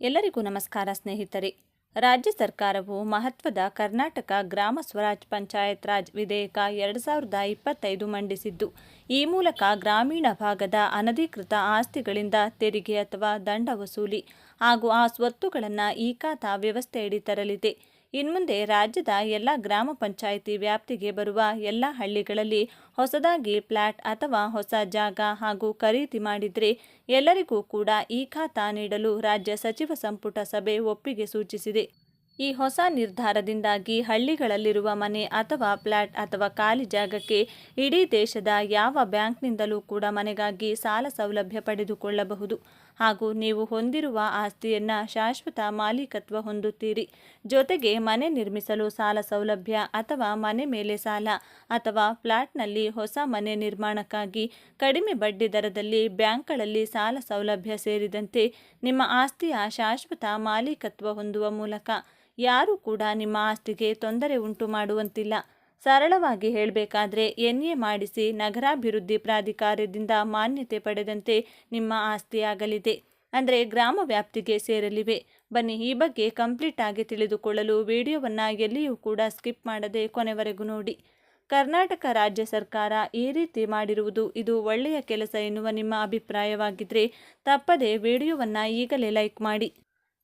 ಎಲ್ಲರಿಗೂ ನಮಸ್ಕಾರ ಸ್ನೇಹಿತರೆ. ರಾಜ್ಯ ಸರ್ಕಾರವು ಮಹತ್ವದ ಕರ್ನಾಟಕ ಗ್ರಾಮ ಸ್ವರಾಜ್ ಪಂಚಾಯತ್ ರಾಜ್ ವಿಧೇಯಕ ಎರಡು ಸಾವಿರದ ಇಪ್ಪತ್ತೈದು ಮಂಡಿಸಿದ್ದು, ಈ ಮೂಲಕ ಗ್ರಾಮೀಣ ಭಾಗದ ಅನಧಿಕೃತ ಆಸ್ತಿಗಳಿಂದ ತೆರಿಗೆ ಅಥವಾ ದಂಡ ವಸೂಲಿ ಹಾಗೂ ಆ ಸ್ವತ್ತುಗಳನ್ನು ಈ ಖಾತಾ ವ್ಯವಸ್ಥೆಯಡಿ ತರಲಿದೆ. ಇನ್ಮುಂದೆ ರಾಜ್ಯದ ಎಲ್ಲ ಗ್ರಾಮ ಪಂಚಾಯಿತಿ ವ್ಯಾಪ್ತಿಗೆ ಬರುವ ಎಲ್ಲ ಹಳ್ಳಿಗಳಲ್ಲಿ ಹೊಸದಾಗಿ ಫ್ಲ್ಯಾಟ್ ಅಥವಾ ಹೊಸ ಜಾಗ ಹಾಗೂ ಖರೀದಿ ಮಾಡಿದರೆ ಎಲ್ಲರಿಗೂ ಕೂಡ ಈ ಖಾತಾ ನೀಡಲು ರಾಜ್ಯ ಸಚಿವ ಸಂಪುಟ ಸಭೆ ಒಪ್ಪಿಗೆ ಸೂಚಿಸಿದೆ. ಈ ಹೊಸ ನಿರ್ಧಾರದಿಂದಾಗಿ ಹಳ್ಳಿಗಳಲ್ಲಿರುವ ಮನೆ ಅಥವಾ ಫ್ಲ್ಯಾಟ್ ಅಥವಾ ಖಾಲಿ ಜಾಗಕ್ಕೆ ಇಡೀ ದೇಶದ ಯಾವ ಬ್ಯಾಂಕ್ನಿಂದಲೂ ಕೂಡ ಮನೆಗಾಗಿ ಸಾಲ ಸೌಲಭ್ಯ ಪಡೆದುಕೊಳ್ಳಬಹುದು. ಹಾಗೂ ನೀವು ಹೊಂದಿರುವ ಆಸ್ತಿಯನ್ನು ಶಾಶ್ವತ ಮಾಲೀಕತ್ವ ಹೊಂದುತ್ತೀರಿ. ಜೊತೆಗೆ ಮನೆ ನಿರ್ಮಿಸಲು ಸಾಲ ಸೌಲಭ್ಯ ಅಥವಾ ಮನೆ ಮೇಲೆ ಸಾಲ ಅಥವಾ ಫ್ಲಾಟ್ನಲ್ಲಿ ಹೊಸ ಮನೆ ನಿರ್ಮಾಣಕ್ಕಾಗಿ ಕಡಿಮೆ ಬಡ್ಡಿ ದರದಲ್ಲಿ ಬ್ಯಾಂಕ್ಗಳಲ್ಲಿ ಸಾಲ ಸೌಲಭ್ಯ ಸೇರಿದಂತೆ ನಿಮ್ಮ ಆಸ್ತಿಯ ಶಾಶ್ವತ ಮಾಲೀಕತ್ವ ಹೊಂದುವ ಮೂಲಕ ಯಾರೂ ಕೂಡ ನಿಮ್ಮ ಆಸ್ತಿಗೆ ತೊಂದರೆ ಉಂಟು ಮಾಡುವಂತಿಲ್ಲ. ಸರಳವಾಗಿ ಹೇಳಬೇಕಾದ್ರೆ ಎನ್ ಎ ಮಾಡಿಸಿ ನಗರಾಭಿವೃದ್ಧಿ ಪ್ರಾಧಿಕಾರದಿಂದ ಮಾನ್ಯತೆ ಪಡೆದಂತೆ ನಿಮ್ಮ ಆಸ್ತಿಯಾಗಲಿದೆ. ಅಂದರೆ ಗ್ರಾಮ ವ್ಯಾಪ್ತಿಗೆ ಸೇರಲಿವೆ. ಬನ್ನಿ, ಈ ಬಗ್ಗೆ ಕಂಪ್ಲೀಟ್ ಆಗಿ ತಿಳಿದುಕೊಳ್ಳಲು ವಿಡಿಯೋವನ್ನು ಎಲ್ಲಿಯೂ ಕೂಡ ಸ್ಕಿಪ್ ಮಾಡದೆ ಕೊನೆವರೆಗೂ ನೋಡಿ. ಕರ್ನಾಟಕ ರಾಜ್ಯ ಸರ್ಕಾರ ಈ ರೀತಿ ಮಾಡಿರುವುದು ಇದು ಒಳ್ಳೆಯ ಕೆಲಸ ಎನ್ನುವ ನಿಮ್ಮ ಅಭಿಪ್ರಾಯವಾಗಿದ್ದರೆ ತಪ್ಪದೆ ವಿಡಿಯೋವನ್ನು ಈಗಲೇ ಲೈಕ್ ಮಾಡಿ.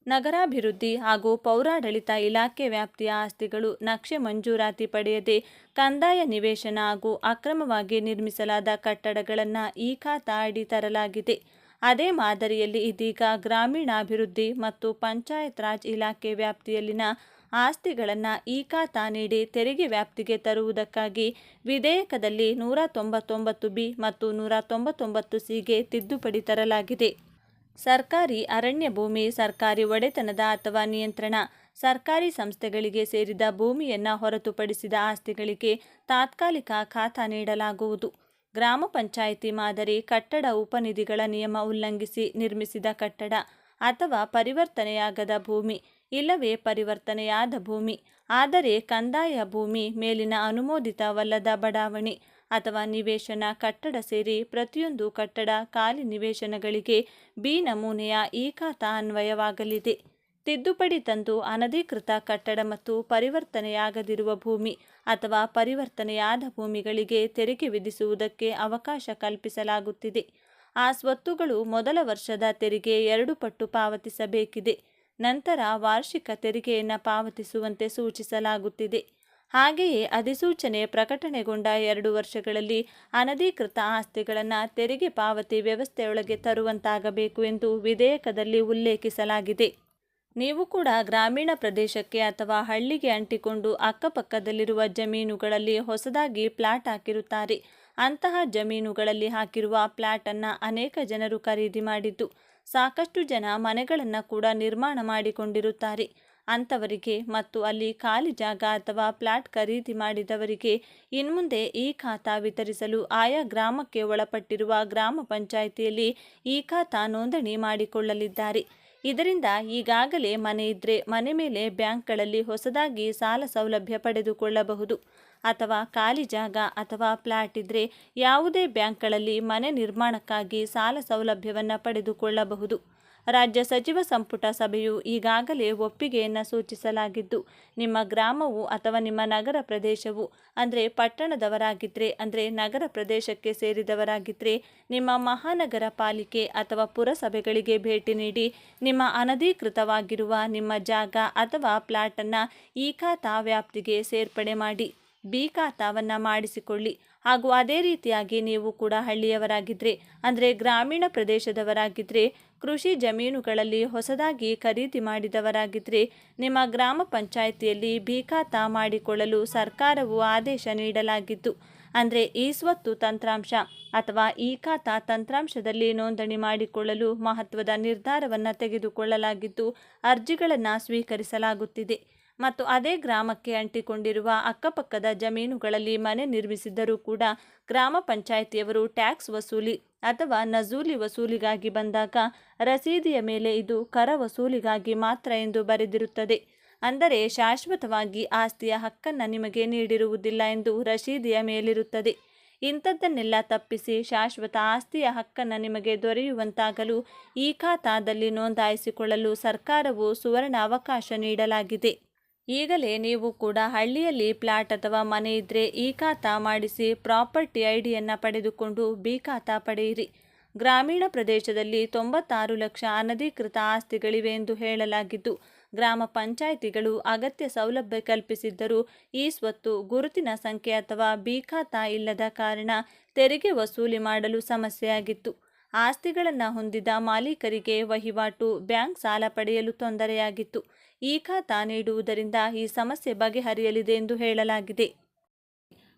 ನಗರಾಭಿವೃದ್ಧಿ ಹಾಗೂ ಪೌರಾಡಳಿತ ಇಲಾಖೆ ವ್ಯಾಪ್ತಿಯ ಆಸ್ತಿಗಳು ನಕ್ಷೆ ಮಂಜೂರಾತಿ ಪಡೆಯದೆ ಕಂದಾಯ ನಿವೇಶನ ಹಾಗೂ ಅಕ್ರಮವಾಗಿ ನಿರ್ಮಿಸಲಾದ ಕಟ್ಟಡಗಳನ್ನು ಈ ಖಾತಾ ಅಡಿ ತರಲಾಗಿದೆ. ಅದೇ ಮಾದರಿಯಲ್ಲಿ ಇದೀಗ ಗ್ರಾಮೀಣಾಭಿವೃದ್ಧಿ ಮತ್ತು ಪಂಚಾಯತ್ ರಾಜ್ ಇಲಾಖೆ ವ್ಯಾಪ್ತಿಯಲ್ಲಿನ ಆಸ್ತಿಗಳನ್ನು ಈ ಖಾತಾ ನೀಡಿ ತೆರಿಗೆ ವ್ಯಾಪ್ತಿಗೆ ತರುವುದಕ್ಕಾಗಿ ವಿಧೇಯಕದಲ್ಲಿ ನೂರ ತೊಂಬತ್ತೊಂಬತ್ತು ಬಿ ಮತ್ತು ನೂರ ತೊಂಬತ್ತೊಂಬತ್ತು ಸಿಗೆ ತಿದ್ದುಪಡಿ ತರಲಾಗಿದೆ. ಸರ್ಕಾರಿ ಅರಣ್ಯ ಭೂಮಿ, ಸರ್ಕಾರಿ ಒಡೆತನದ ಅಥವಾ ನಿಯಂತ್ರಣ, ಸರ್ಕಾರಿ ಸಂಸ್ಥೆಗಳಿಗೆ ಸೇರಿದ ಭೂಮಿಯನ್ನು ಹೊರತುಪಡಿಸಿದ ಆಸ್ತಿಗಳಿಗೆ ತಾತ್ಕಾಲಿಕ ಖಾತಾ ನೀಡಲಾಗುವುದು. ಗ್ರಾಮ ಪಂಚಾಯಿತಿ ಮಾದರಿ ಕಟ್ಟಡ ಉಪನಿಧಿಗಳ ನಿಯಮ ಉಲ್ಲಂಘಿಸಿ ನಿರ್ಮಿಸಿದ ಕಟ್ಟಡ ಅಥವಾ ಪರಿವರ್ತನೆಯಾಗದ ಭೂಮಿ, ಇಲ್ಲವೇ ಪರಿವರ್ತನೆಯಾದ ಭೂಮಿ, ಆದರೆ ಕಂದಾಯ ಭೂಮಿ ಮೇಲಿನ ಅನುಮೋದಿತವಲ್ಲದ ಬಡಾವಣೆ ಅಥವಾ ನಿವೇಶನ ಕಟ್ಟಡ ಸೇರಿ ಪ್ರತಿಯೊಂದು ಕಟ್ಟಡ ಖಾಲಿ ನಿವೇಶನಗಳಿಗೆ ಬಿ ನಮೂನೆಯ ಈ ಅನ್ವಯವಾಗಲಿದೆ ತಿದ್ದುಪಡಿ ತಂದು ಅನಧಿಕೃತ ಕಟ್ಟಡ ಮತ್ತು ಪರಿವರ್ತನೆಯಾಗದಿರುವ ಭೂಮಿ ಅಥವಾ ಪರಿವರ್ತನೆಯಾದ ಭೂಮಿಗಳಿಗೆ ತೆರಿಗೆ ವಿಧಿಸುವುದಕ್ಕೆ ಅವಕಾಶ ಕಲ್ಪಿಸಲಾಗುತ್ತಿದೆ. ಆ ಸ್ವತ್ತುಗಳು ಮೊದಲ ವರ್ಷದ ತೆರಿಗೆ ಎರಡು ಪಟ್ಟು ಪಾವತಿಸಬೇಕಿದೆ. ನಂತರ ವಾರ್ಷಿಕ ತೆರಿಗೆಯನ್ನು ಪಾವತಿಸುವಂತೆ ಸೂಚಿಸಲಾಗುತ್ತಿದೆ. ಹಾಗೆಯೇ ಅಧಿಸೂಚನೆ ಪ್ರಕಟಣೆಗೊಂಡ ಎರಡು ವರ್ಷಗಳಲ್ಲಿ ಅನಧಿಕೃತ ಆಸ್ತಿಗಳನ್ನು ತೆರಿಗೆ ಪಾವತಿ ವ್ಯವಸ್ಥೆಯೊಳಗೆ ತರುವಂತಾಗಬೇಕು ಎಂದು ವಿಧೇಯಕದಲ್ಲಿ ಉಲ್ಲೇಖಿಸಲಾಗಿದೆ. ನೀವು ಕೂಡ ಗ್ರಾಮೀಣ ಪ್ರದೇಶಕ್ಕೆ ಅಥವಾ ಹಳ್ಳಿಗೆ ಅಂಟಿಕೊಂಡು ಅಕ್ಕಪಕ್ಕದಲ್ಲಿರುವ ಜಮೀನುಗಳಲ್ಲಿ ಹೊಸದಾಗಿ ಪ್ಲಾಟ್ ಹಾಕಿರುತ್ತಾರೆ. ಅಂತಹ ಜಮೀನುಗಳಲ್ಲಿ ಹಾಕಿರುವ ಪ್ಲಾಟನ್ನು ಅನೇಕ ಜನರು ಖರೀದಿ ಮಾಡಿದ್ದು, ಸಾಕಷ್ಟು ಜನ ಮನೆಗಳನ್ನು ಕೂಡ ನಿರ್ಮಾಣ ಮಾಡಿಕೊಂಡಿರುತ್ತಾರೆ. ಅಂಥವರಿಗೆ ಮತ್ತು ಅಲ್ಲಿ ಖಾಲಿ ಜಾಗ ಅಥವಾ ಪ್ಲಾಟ್ ಖರೀದಿ ಮಾಡಿದವರಿಗೆ ಇನ್ಮುಂದೆ ಈ ಖಾತಾ ವಿತರಿಸಲು ಆಯಾ ಗ್ರಾಮಕ್ಕೆ ಒಳಪಟ್ಟಿರುವ ಗ್ರಾಮ ಪಂಚಾಯಿತಿಯಲ್ಲಿ ಈ ಖಾತಾ ನೋಂದಣಿ ಮಾಡಿಕೊಳ್ಳಲಿದ್ದಾರೆ. ಇದರಿಂದ ಈಗಾಗಲೇ ಮನೆ ಇದ್ದರೆ ಮನೆ ಮೇಲೆ ಬ್ಯಾಂಕ್ಗಳಲ್ಲಿ ಹೊಸದಾಗಿ ಸಾಲ ಸೌಲಭ್ಯ ಪಡೆದುಕೊಳ್ಳಬಹುದು. ಅಥವಾ ಖಾಲಿ ಜಾಗ ಅಥವಾ ಫ್ಲಾಟ್ ಇದ್ದರೆ ಯಾವುದೇ ಬ್ಯಾಂಕ್ಗಳಲ್ಲಿ ಮನೆ ನಿರ್ಮಾಣಕ್ಕಾಗಿ ಸಾಲ ಸೌಲಭ್ಯವನ್ನು ಪಡೆದುಕೊಳ್ಳಬಹುದು. ರಾಜ್ಯ ಸಚಿವ ಸಂಪುಟ ಸಭೆಯು ಈಗಾಗಲೇ ಒಪ್ಪಿಗೆಯನ್ನು ಸೂಚಿಸಲಾಗಿದ್ದು, ನಿಮ್ಮ ಗ್ರಾಮವು ಅಥವಾ ನಿಮ್ಮ ನಗರ ಪ್ರದೇಶವು, ಅಂದರೆ ಪಟ್ಟಣದವರಾಗಿದ್ದರೆ ಅಂದರೆ ನಗರ ಪ್ರದೇಶಕ್ಕೆ ಸೇರಿದವರಾಗಿದ್ದರೆ ನಿಮ್ಮ ಮಹಾನಗರ ಪಾಲಿಕೆ ಅಥವಾ ಪುರಸಭೆಗಳಿಗೆ ಭೇಟಿ ನೀಡಿ, ನಿಮ್ಮ ಅನಧಿಕೃತವಾಗಿರುವ ನಿಮ್ಮ ಜಾಗ ಅಥವಾ ಪ್ಲಾಟನ್ನು ಈ ಖಾತಾ ವ್ಯಾಪ್ತಿಗೆ ಸೇರ್ಪಡೆ ಮಾಡಿ. ಬಿ ಖಾತಾವನ್ನು ಮಾಡಿಸಿಕೊಳ್ಳಿ. ಹಾಗೂ ಅದೇ ರೀತಿಯಾಗಿ ನೀವು ಕೂಡ ಹಳ್ಳಿಯವರಾಗಿದ್ದರೆ ಅಂದರೆ ಗ್ರಾಮೀಣ ಪ್ರದೇಶದವರಾಗಿದ್ದರೆ ಕೃಷಿ ಜಮೀನುಗಳಲ್ಲಿ ಹೊಸದಾಗಿ ಖರೀದಿ ಮಾಡಿದವರಾಗಿದ್ದರೆ ನಿಮ್ಮ ಗ್ರಾಮ ಪಂಚಾಯಿತಿಯಲ್ಲಿ ಬಿ ಖಾತಾ ಮಾಡಿಕೊಳ್ಳಲು ಸರ್ಕಾರವು ಆದೇಶ ನೀಡಲಾಗಿದ್ದು, ಅಂದರೆ ಈ ಸ್ವತ್ತು ತಂತ್ರಾಂಶ ಅಥವಾ ಈ ಖಾತಾ ತಂತ್ರಾಂಶದಲ್ಲಿ ನೋಂದಣಿ ಮಾಡಿಕೊಳ್ಳಲು ಮಹತ್ವದ ನಿರ್ಧಾರವನ್ನು ತೆಗೆದುಕೊಳ್ಳಲಾಗಿದ್ದು, ಅರ್ಜಿಗಳನ್ನು ಸ್ವೀಕರಿಸಲಾಗುತ್ತಿದೆ. ಮತ್ತು ಅದೇ ಗ್ರಾಮಕ್ಕೆ ಅಂಟಿಕೊಂಡಿರುವ ಅಕ್ಕಪಕ್ಕದ ಜಮೀನುಗಳಲ್ಲಿ ಮನೆ ನಿರ್ಮಿಸಿದ್ದರೂ ಕೂಡ ಗ್ರಾಮ ಪಂಚಾಯಿತಿಯವರು ಟ್ಯಾಕ್ಸ್ ವಸೂಲಿ ಅಥವಾ ನಜೂಲಿ ವಸೂಲಿಗಾಗಿ ಬಂದಾಗ ರಸೀದಿಯ ಮೇಲೆ ಇದು ಕರ ವಸೂಲಿಗಾಗಿ ಮಾತ್ರ ಎಂದು ಬರೆದಿರುತ್ತದೆ. ಅಂದರೆ ಶಾಶ್ವತವಾಗಿ ಆಸ್ತಿಯ ಹಕ್ಕನ್ನು ನಿಮಗೆ ನೀಡಿರುವುದಿಲ್ಲ ಎಂದು ರಸೀದಿಯ ಮೇಲಿರುತ್ತದೆ. ಇಂಥದ್ದನ್ನೆಲ್ಲ ತಪ್ಪಿಸಿ ಶಾಶ್ವತ ಆಸ್ತಿಯ ಹಕ್ಕನ್ನು ನಿಮಗೆ ದೊರೆಯುವಂತಾಗಲು ಈ ಖಾತಾದಲ್ಲಿ ನೋಂದಾಯಿಸಿಕೊಳ್ಳಲು ಸರ್ಕಾರವು ಸುವರ್ಣ ಅವಕಾಶ ನೀಡಲಾಗಿದೆ. ಈಗಲೇ ನೀವು ಕೂಡ ಹಳ್ಳಿಯಲ್ಲಿ ಪ್ಲಾಟ್ ಅಥವಾ ಮನೆ ಇದ್ದರೆ ಈ ಖಾತಾ ಮಾಡಿಸಿ ಪ್ರಾಪರ್ಟಿ ಐಡಿಯನ್ನು ಪಡೆದುಕೊಂಡು ಬಿ ಖಾತಾ ಪಡೆಯಿರಿ. ಗ್ರಾಮೀಣ ಪ್ರದೇಶದಲ್ಲಿ ತೊಂಬತ್ತಾರು ಲಕ್ಷ ಅನಧಿಕೃತ ಆಸ್ತಿಗಳಿವೆ ಎಂದು ಹೇಳಲಾಗಿದ್ದು, ಗ್ರಾಮ ಪಂಚಾಯಿತಿಗಳು ಅಗತ್ಯ ಸೌಲಭ್ಯ ಕಲ್ಪಿಸಿದ್ದರೂ ಈ ಸ್ವತ್ತು ಗುರುತಿನ ಸಂಖ್ಯೆ ಅಥವಾ ಬಿ ಖಾತಾ ಇಲ್ಲದ ಕಾರಣ ತೆರಿಗೆ ವಸೂಲಿ ಮಾಡಲು ಸಮಸ್ಯೆಯಾಗಿತ್ತು. ಆಸ್ತಿಗಳನ್ನು ಹೊಂದಿದ ಮಾಲೀಕರಿಗೆ ವಹಿವಾಟು, ಬ್ಯಾಂಕ್ ಸಾಲ ಪಡೆಯಲು ತೊಂದರೆಯಾಗಿತ್ತು. ಈ ಖಾತಾ ನೀಡುವುದರಿಂದ ಈ ಸಮಸ್ಯೆ ಬಗೆಹರಿಯಲಿದೆ ಎಂದು ಹೇಳಲಾಗಿದೆ.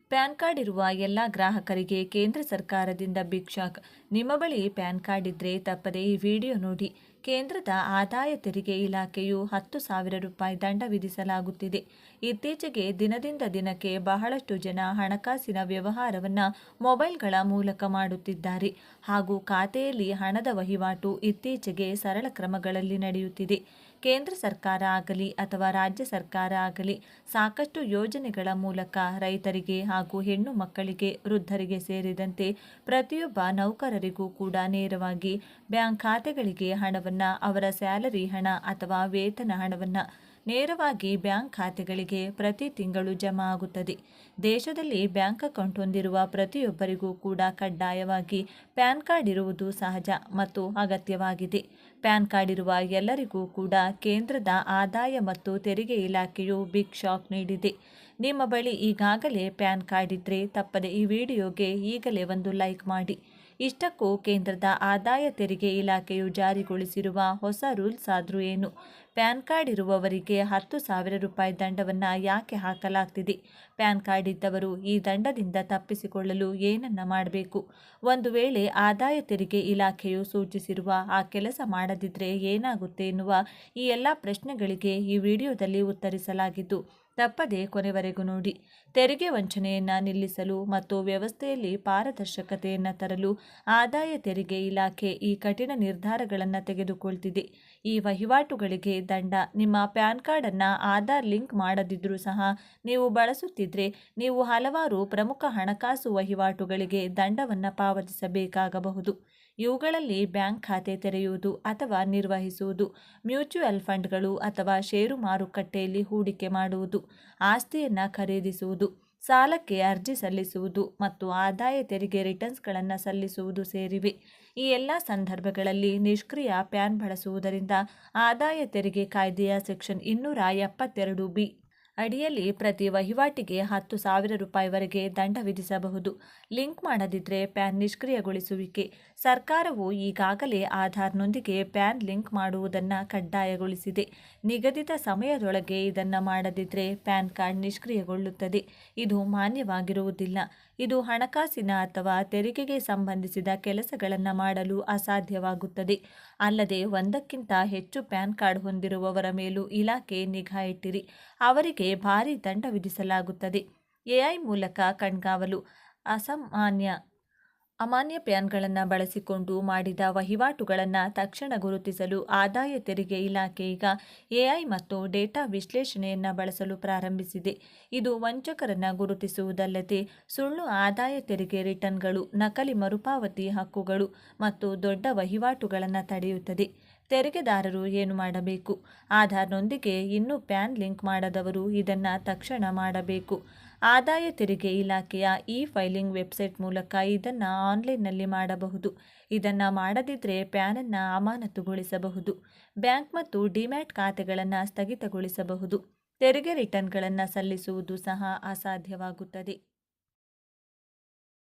ಪ್ಯಾನ್ ಕಾರ್ಡ್ ಇರುವ ಎಲ್ಲ ಗ್ರಾಹಕರಿಗೆ ಕೇಂದ್ರ ಸರ್ಕಾರದಿಂದ ಬಿಗ್ ಶಾಕ್ ನಿಮ್ಮ ಬಳಿ ಪ್ಯಾನ್ ಕಾರ್ಡ್ ಇದ್ದರೆ ತಪ್ಪದೆ ಈ ವಿಡಿಯೋ ನೋಡಿ. ಕೇಂದ್ರದ ಆದಾಯ ತೆರಿಗೆ ಇಲಾಖೆಯು ಹತ್ತು ಸಾವಿರ ರೂಪಾಯಿ ದಂಡ ವಿಧಿಸಲಾಗುತ್ತಿದೆ. ಇತ್ತೀಚೆಗೆ ದಿನದಿಂದ ದಿನಕ್ಕೆ ಬಹಳಷ್ಟು ಜನ ಹಣಕಾಸಿನ ವ್ಯವಹಾರವನ್ನು ಮೊಬೈಲ್ಗಳ ಮೂಲಕ ಮಾಡುತ್ತಿದ್ದಾರೆ. ಹಾಗೂ ಖಾತೆಯಲ್ಲಿ ಹಣದ ವಹಿವಾಟು ಇತ್ತೀಚೆಗೆ ಸರಳ ಕ್ರಮಗಳಲ್ಲಿ ನಡೆಯುತ್ತಿದೆ. ಕೇಂದ್ರ ಸರ್ಕಾರ ಆಗಲಿ ಅಥವಾ ರಾಜ್ಯ ಸರ್ಕಾರ ಆಗಲಿ ಸಾಕಷ್ಟು ಯೋಜನೆಗಳ ಮೂಲಕ ರೈತರಿಗೆ ಹಾಗೂ ಹೆಣ್ಣು ಮಕ್ಕಳಿಗೆ ವೃದ್ಧರಿಗೆ ಸೇರಿದಂತೆ ಪ್ರತಿಯೊಬ್ಬ ನೌಕರರಿಗೂ ಕೂಡ ನೇರವಾಗಿ ಬ್ಯಾಂಕ್ ಖಾತೆಗಳಿಗೆ ಹಣವನ್ನು, ಅವರ ಸ್ಯಾಲರಿ ಹಣ ಅಥವಾ ವೇತನ ಹಣವನ್ನು ನೇರವಾಗಿ ಬ್ಯಾಂಕ್ ಖಾತೆಗಳಿಗೆ ಪ್ರತಿ ತಿಂಗಳು ಜಮಾ ಆಗುತ್ತದೆ. ದೇಶದಲ್ಲಿ ಬ್ಯಾಂಕ್ ಅಕೌಂಟ್ ಹೊಂದಿರುವ ಪ್ರತಿಯೊಬ್ಬರಿಗೂ ಕೂಡ ಕಡ್ಡಾಯವಾಗಿ ಪ್ಯಾನ್ ಕಾರ್ಡ್ ಇರುವುದು ಸಹಜ ಮತ್ತು ಅಗತ್ಯವಾಗಿದೆ. ಪ್ಯಾನ್ ಕಾರ್ಡ್ ಇರುವ ಎಲ್ಲರಿಗೂ ಕೂಡ ಕೇಂದ್ರದ ಆದಾಯ ಮತ್ತು ತೆರಿಗೆ ಇಲಾಖೆಯು ಬಿಗ್ ಶಾಕ್ ನೀಡಿದೆ. ನಿಮ್ಮ ಬಳಿ ಈಗಾಗಲೇ ಪ್ಯಾನ್ ಕಾರ್ಡ್ ಇದ್ದರೆ ತಪ್ಪದೆ ಈ ವಿಡಿಯೋಗೆ ಈಗಲೇ ಒಂದು ಲೈಕ್ ಮಾಡಿ. ಇಷ್ಟಕ್ಕೂ ಕೇಂದ್ರದ ಆದಾಯ ತೆರಿಗೆ ಇಲಾಖೆಯು ಜಾರಿಗೊಳಿಸಿರುವ ಹೊಸ ರೂಲ್ಸ್ ಆದರೂ ಏನು? ಪ್ಯಾನ್ ಕಾರ್ಡ್ ಇರುವವರಿಗೆ ಹತ್ತು ಸಾವಿರ ರೂಪಾಯಿ ದಂಡವನ್ನು ಯಾಕೆ ಹಾಕಲಾಗ್ತಿದೆ? ಪ್ಯಾನ್ ಕಾರ್ಡ್ ಇದ್ದವರು ಈ ದಂಡದಿಂದ ತಪ್ಪಿಸಿಕೊಳ್ಳಲು ಏನನ್ನ ಮಾಡಬೇಕು? ಒಂದು ವೇಳೆ ಆದಾಯ ತೆರಿಗೆ ಇಲಾಖೆಯು ಸೂಚಿಸಿರುವ ಆ ಕೆಲಸ ಮಾಡದಿದ್ದರೆ ಏನಾಗುತ್ತೆ ಎನ್ನುವ ಈ ಎಲ್ಲ ಪ್ರಶ್ನೆಗಳಿಗೆ ಈ ವಿಡಿಯೋದಲ್ಲಿ ಉತ್ತರಿಸಲಾಗಿದ್ದು ತಪ್ಪದೆ ಕೊನೆವರೆಗೂ ನೋಡಿ. ತೆರಿಗೆ ವಂಚನೆಯನ್ನು ನಿಲ್ಲಿಸಲು ಮತ್ತು ವ್ಯವಸ್ಥೆಯಲ್ಲಿ ಪಾರದರ್ಶಕತೆಯನ್ನು ತರಲು ಆದಾಯ ತೆರಿಗೆ ಇಲಾಖೆ ಈ ಕಠಿಣ ನಿರ್ಧಾರಗಳನ್ನು ತೆಗೆದುಕೊಳ್ತಿದೆ. ಈ ವಹಿವಾಟುಗಳಿಗೆ ದಂಡ. ನಿಮ್ಮ ಪ್ಯಾನ್ ಕಾರ್ಡನ್ನು ಆಧಾರ್ ಲಿಂಕ್ ಮಾಡದಿದ್ದರೂ ಸಹ ನೀವು ಬಳಸುತ್ತಿದ್ದರೆ ನೀವು ಹಲವಾರು ಪ್ರಮುಖ ಹಣಕಾಸು ವಹಿವಾಟುಗಳಿಗೆ ದಂಡವನ್ನು ಪಾವತಿಸಬೇಕಾಗಬಹುದು. ಇವುಗಳಲ್ಲಿ ಬ್ಯಾಂಕ್ ಖಾತೆ ತೆರೆಯುವುದು ಅಥವಾ ನಿರ್ವಹಿಸುವುದು ಮ್ಯೂಚುವಲ್ ಫಂಡ್ಗಳು ಅಥವಾ ಷೇರು ಮಾರುಕಟ್ಟೆಯಲ್ಲಿ ಹೂಡಿಕೆ ಮಾಡುವುದು. ಆಸ್ತಿಯನ್ನು ಖರೀದಿಸುವುದು, ಸಾಲಕ್ಕೆ ಅರ್ಜಿ ಸಲ್ಲಿಸುವುದು ಮತ್ತು ಆದಾಯ ತೆರಿಗೆ ರಿಟರ್ನ್ಸ್ಗಳನ್ನು ಸಲ್ಲಿಸುವುದು ಸೇರಿವೆ. ಈ ಎಲ್ಲ ಸಂದರ್ಭಗಳಲ್ಲಿ ನಿಷ್ಕ್ರಿಯ ಪ್ಯಾನ್ ಬಳಸುವುದರಿಂದ ಆದಾಯ ತೆರಿಗೆ ಕಾಯ್ದೆಯ ಸೆಕ್ಷನ್ ಇನ್ನೂರ ಎಪ್ಪತ್ತೆರಡು ಬಿ ಅಡಿಯಲ್ಲಿ ಪ್ರತಿ ವಹಿವಾಟಿಗೆ ಹತ್ತು ಸಾವಿರ ರೂಪಾಯಿವರೆಗೆ ದಂಡ ವಿಧಿಸಬಹುದು. ಲಿಂಕ್ ಮಾಡದಿದ್ದರೆ ಪ್ಯಾನ್ ನಿಷ್ಕ್ರಿಯಗೊಳಿಸುವಿಕೆ. ಸರ್ಕಾರವು ಈಗಾಗಲೇ ಆಧಾರ್ನೊಂದಿಗೆ ಪ್ಯಾನ್ ಲಿಂಕ್ ಮಾಡುವುದನ್ನು ಕಡ್ಡಾಯಗೊಳಿಸಿದೆ. ನಿಗದಿತ ಸಮಯದೊಳಗೆ ಇದನ್ನು ಮಾಡದಿದ್ದರೆ ಪ್ಯಾನ್ ಕಾರ್ಡ್ ನಿಷ್ಕ್ರಿಯಗೊಳ್ಳುತ್ತದೆ. ಇದು ಮಾನ್ಯವಾಗಿರುವುದಿಲ್ಲ. ಇದು ಹಣಕಾಸಿನ ಅಥವಾ ತೆರಿಗೆಗೆ ಸಂಬಂಧಿಸಿದ ಕೆಲಸಗಳನ್ನು ಮಾಡಲು ಅಸಾಧ್ಯವಾಗುತ್ತದೆ. ಅಲ್ಲದೆ ಒಂದಕ್ಕಿಂತ ಹೆಚ್ಚು ಪ್ಯಾನ್ ಕಾರ್ಡ್ ಹೊಂದಿರುವವರ ಮೇಲೂ ಇಲಾಖೆ ನಿಗಾ ಇಟ್ಟಿರಿ. ಅವರಿಗೆ ಭಾರಿ ದಂಡ ವಿಧಿಸಲಾಗುತ್ತದೆ. ಎಐ ಮೂಲಕ ಕಣ್ಗಾವಲು. ಅಸಾಮಾನ್ಯ, ಅಮಾನ್ಯ ಪ್ಯಾನ್ಗಳನ್ನು ಬಳಸಿಕೊಂಡು ಮಾಡಿದ ವಹಿವಾಟುಗಳನ್ನು ತಕ್ಷಣ ಗುರುತಿಸಲು ಆದಾಯ ತೆರಿಗೆ ಇಲಾಖೆ ಈಗ ಎಐ ಮತ್ತು ಡೇಟಾ ವಿಶ್ಲೇಷಣೆಯನ್ನು ಬಳಸಲು ಪ್ರಾರಂಭಿಸಿದೆ. ಇದು ವಂಚಕರನ್ನು ಗುರುತಿಸುವುದಲ್ಲದೆ ಸುಳ್ಳು ಆದಾಯ ತೆರಿಗೆ ರಿಟರ್ನ್ಗಳು, ನಕಲಿ ಮರುಪಾವತಿ ಹಕ್ಕುಗಳು ಮತ್ತು ದೊಡ್ಡ ವಹಿವಾಟುಗಳನ್ನು ತಡೆಯುತ್ತದೆ. ತೆರಿಗೆದಾರರು ಏನು ಮಾಡಬೇಕು? ಆಧಾರ್ನೊಂದಿಗೆ ಇನ್ನೂ ಪ್ಯಾನ್ ಲಿಂಕ್ ಮಾಡದವರು ಇದನ್ನು ತಕ್ಷಣ ಮಾಡಬೇಕು. ಆದಾಯ ತೆರಿಗೆ ಇಲಾಖೆಯ ಇ ಫೈಲಿಂಗ್ ವೆಬ್ಸೈಟ್ ಮೂಲಕ ಇದನ್ನು ಆನ್ಲೈನ್ನಲ್ಲಿ ಮಾಡಬಹುದು. ಇದನ್ನು ಮಾಡದಿದ್ದರೆ ಪ್ಯಾನನ್ನು ಅಮಾನತುಗೊಳಿಸಬಹುದು. ಬ್ಯಾಂಕ್ ಮತ್ತು ಡಿಮ್ಯಾಟ್ ಖಾತೆಗಳನ್ನು ಸ್ಥಗಿತಗೊಳಿಸಬಹುದು. ತೆರಿಗೆ ರಿಟರ್ನ್ಗಳನ್ನು ಸಲ್ಲಿಸುವುದು ಸಹ ಅಸಾಧ್ಯವಾಗುತ್ತದೆ.